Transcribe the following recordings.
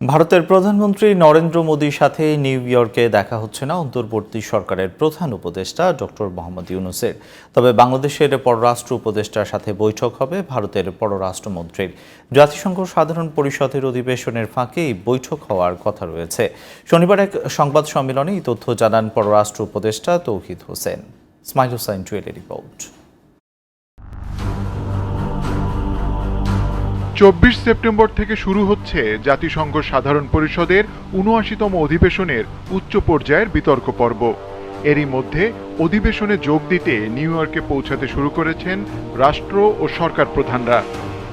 ভারতের প্রধানমন্ত্রী নরেন্দ্র মোদীর সাথে নিউ ইয়র্কে দেখা হচ্ছে না। অন্তর্বর্তী সরকারের প্রধান উপদেষ্টা ডক্টর মোহাম্মদ ইউনুসের। তবে বাংলাদেশের পররাষ্ট্র উপদেষ্টার সাথে বৈঠক হবে ভারতের পররাষ্ট্রমন্ত্রীর। জাতিসংঘ সাধারণ পরিষদের অধিবেশনের ফাঁকে এই বৈঠক হওয়ার কথা রয়েছে। শনিবার এক সংবাদ সম্মেলনে এই তথ্য জানান পররাষ্ট্র উপদেষ্টা তৌহিদ হোসেন। স্মাইল হোসাইন জুয়েলের রিপোর্ট। চব্বিশ সেপ্টেম্বর থেকে শুরু হচ্ছে জাতিসংঘ সাধারণ পরিষদের উনআশিতম অধিবেশনের উচ্চ পর্যায়ের বিতর্ক পর্ব। এরই মধ্যে অধিবেশনে যোগ দিতে নিউ ইয়র্কে পৌঁছাতে শুরু করেছেন রাষ্ট্র ও সরকার প্রধানরা।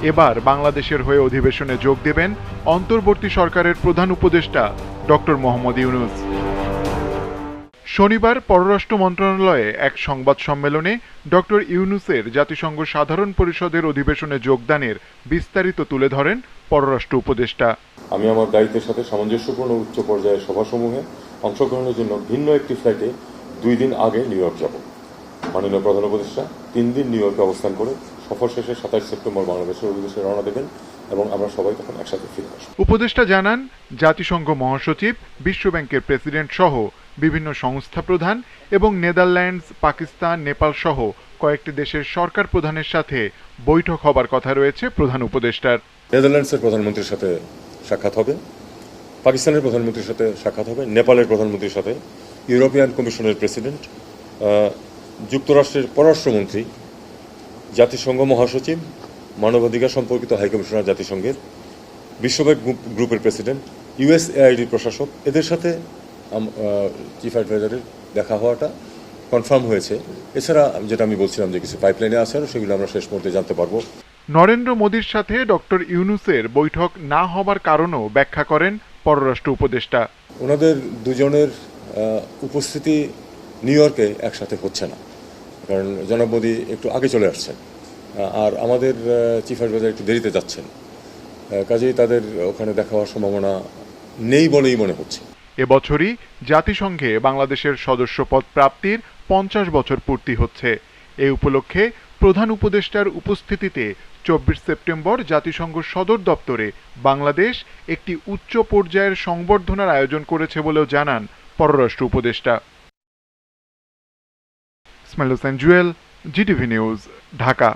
এবার বাংলাদেশের হয়ে অধিবেশনে যোগ দেবেন অন্তর্বর্তী সরকারের প্রধান উপদেষ্টা ডক্টর মোহাম্মদ ইউনুস। শনিবার পররাষ্ট্র মন্ত্রণালয়ে এক সংবাদ সম্মেলনে ডক্টর ইউনুসের জাতিসংঘ সাধারণ পরিষদের অধিবেশনে যোগদানের বিস্তারিত তুলে ধরেন পররাষ্ট্র উপদেষ্টা। আমি আমার দায়িত্বের সাথে সামঞ্জস্যপূর্ণ উচ্চ পর্যায়ের সভাসমূহে অংশগ্রহণের জন্য ভিন্ন একটি ফ্লাইটে দুই দিন আগে নিউ ইয়র্ক যাব। মাননীয় প্রধান উপদেষ্টা তিন দিন নিউ ইয়র্কে অবস্থান করে সফর শেষে সাতাশ সেপ্টেম্বর বাংলাদেশের অভিদেশে রওনা দেবেন এবং আমরা সবাই তখন একসাথে ফিরে আসব। উপদেষ্টা জানান জাতিসংঘ মহাসচিব বিশ্বব্যাংকের প্রেসিডেন্ট সহ বিভিন্ন সংস্থা প্রধান এবং নেদারল্যান্ডস, পাকিস্তান, নেপাল সহ কয়েকটি দেশের সরকার প্রধানের সাথে বৈঠক হবার কথা রয়েছে প্রধান উপদেষ্টার। নেদারল্যান্ডসের প্রধানমন্ত্রীর সাথে সাক্ষাৎ হবে, পাকিস্তানের প্রধানমন্ত্রীর সাথে সাক্ষাৎ হবে, নেপালের প্রধানমন্ত্রীর সাথে, ইউরোপিয়ান কমিশনের প্রেসিডেন্ট যুক্তরাষ্ট্রের পররাষ্ট্রমন্ত্রী, জাতিসংঘ মহাসচিব, মানবাধিকার সম্পর্কিত হাইকমিশনার জাতিসংঘের, বিশ্বব্যাংক গ্রুপ- গ্রুপের প্রেসিডেন্ট ইউএসএআইডির প্রশাসক, এদের সাথে চিফ অ্যাডভাইজারের দেখা হওয়াটা কনফার্ম হয়েছে। এছাড়া যেটা আমি বলছিলাম যে কিছু পাইপলাইনে আছে আরও সেগুলো আমরা শেষ মুহূর্তে জানতে পারব। নরেন্দ্র মোদীর সাথে ডক্টর ইউনুসের বৈঠক না হবার কারণও ব্যাখ্যা করেন পররাষ্ট্র উপদেষ্টা। ওনাদের দুজনের উপস্থিতি নিউ ইয়র্কে একসাথে হচ্ছে না। কারণ জনাব মোদী একটু আগে চলে আসছেন আর আমাদের চিফ অ্যাডভাইজার একটু দেরিতে যাচ্ছেন। কাজেই তাদের ওখানে দেখা হওয়ার সম্ভাবনা নেই বলেই মনে হচ্ছে। এবছরই জাতিসংঘে বাংলাদেশের সদস্যপদ প্রাপ্তির পঞ্চাশ বছর পূর্তি হচ্ছে। এই উপলক্ষে প্রধান উপদেষ্টার উপস্থিতিতে চব্বিশ সেপ্টেম্বর জাতিসংঘ সদর দপ্তরে বাংলাদেশ একটি উচ্চ পর্যায়ের সংবর্ধনার আয়োজন করেছে বলেও জানান পররাষ্ট্র উপদেষ্টা। Ismail Hossain Jewel, GTV news, Dhaka.